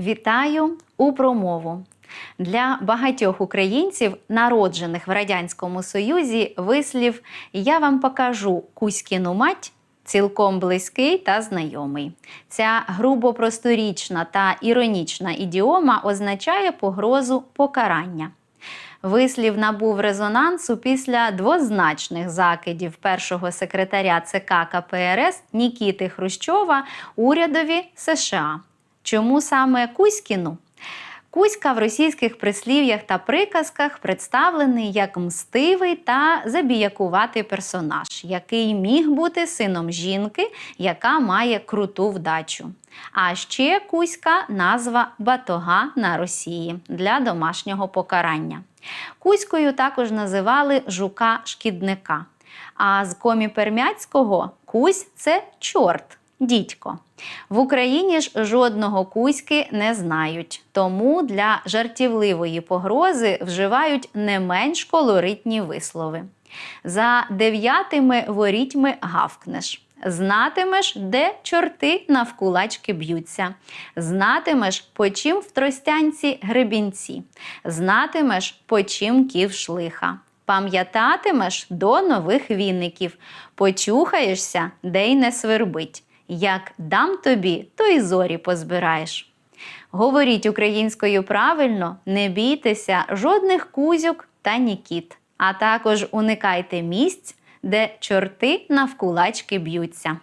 Вітаю у промову. Для багатьох українців, народжених в Радянському Союзі, вислів Я вам покажу Кузькіну мать цілком близький та знайомий. Ця грубо просторічна та іронічна ідіома означає погрозу покарання. Вислів набув резонансу після двозначних закидів першого секретаря ЦК КПРС Нікіти Хрущова урядові США. Чому саме Кузькіну? Кузька в російських прислів'ях та приказках представлений як мстивий та забіякуватий персонаж, який міг бути сином жінки, яка має круту вдачу. А ще Кузька назва батога на Росії для домашнього покарання. Кузькою також називали жука-шкідника. А з коміпермяцького Кузь це чорт, дідько. В Україні ж жодного кузьки не знають, тому для жартівливої погрози вживають не менш колоритні вислови. За дев'ятими ворітьми гавкнеш. Знатимеш, де чорти навкулачки б'ються. Знатимеш, по чим в тростянці гребінці. Знатимеш, по чим ків шлиха. Пам'ятатимеш до нових віників. Почухаєшся, де й не свербить. Як дам тобі, то й зорі позбираєш. Говоріть українською правильно, не бійтеся жодних кузюк та нікіт, а також уникайте місць, де чорти навкулачки б'ються.